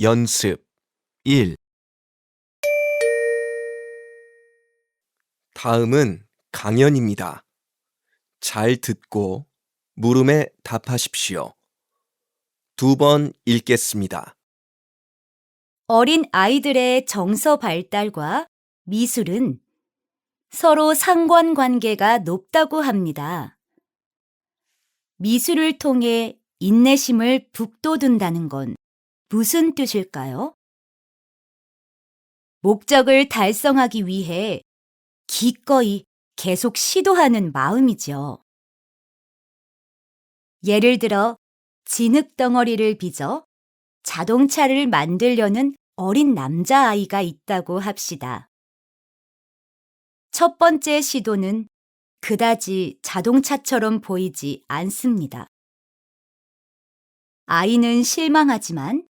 연습 1 다음은 강연입니다. 잘 듣고 물음에 답하십시오. 두 번 읽겠습니다. 어린 아이들의 정서 발달과 미술은 서로 상관관계가 높다고 합니다. 미술을 통해 인내심을 북돋운다는 건 무슨 뜻일까요? 목적을 달성하기 위해 기꺼이 계속 시도하는 마음이죠. 예를 들어 진흙 덩어리를 빚어 자동차를 만들려는 어린 남자아이가 있다고 합시다. 첫 번째 시도는 그다지 자동차처럼 보이지 않습니다. 아이는 실망하지만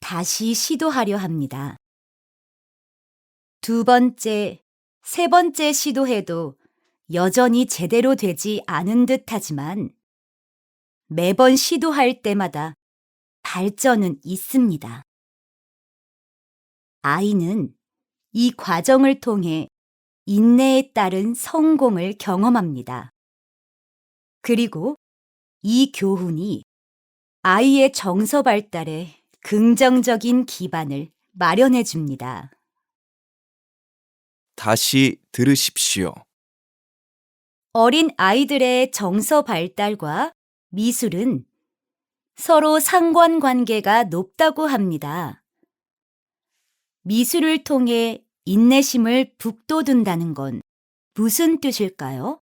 다시 시도하려 합니다. 두 번째, 세 번째 시도해도 여전히 제대로 되지 않은 듯 하지만 매번 시도할 때마다 발전은 있습니다. 아이는 이 과정을 통해 인내에 따른 성공을 경험합니다. 그리고 이 교훈이 아이의 정서 발달에 긍정적인 기반을 마련해 줍니다. 다시 들으십시오. 어린 아이들의 정서 발달과 미술은 서로 상관관계가 높다고 합니다. 미술을 통해 인내심을 북돋운다는 건 무슨 뜻일까요?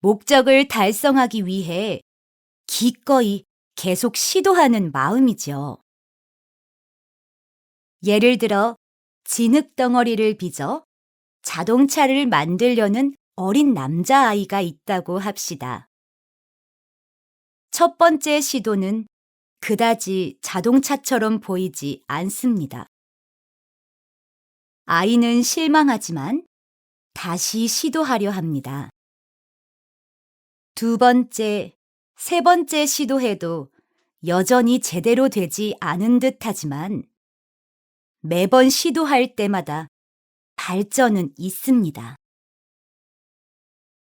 목적을 달성하기 위해 기꺼이 계속 시도하는 마음이죠. 예를 들어 진흙 덩어리를 빚어 자동차를 만들려는 어린 남자아이가 있다고 합시다. 첫 번째 시도는 그다지 자동차처럼 보이지 않습니다. 아이는 실망하지만 다시 시도하려 합니다. 두 번째, 세 번째 시도해도 여전히 제대로 되지 않은 듯 하지만 매번 시도할 때마다 발전은 있습니다.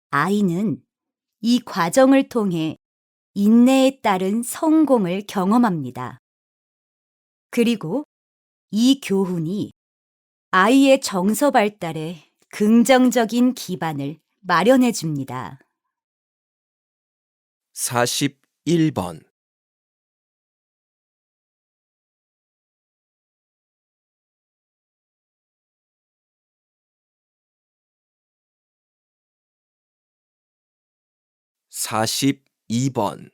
아이는 이 과정을 통해 인내에 따른 성공을 경험합니다. 그리고 이 교훈이 아이의 정서 발달에 긍정적인 기반을 마련해 줍니다. 41번 42번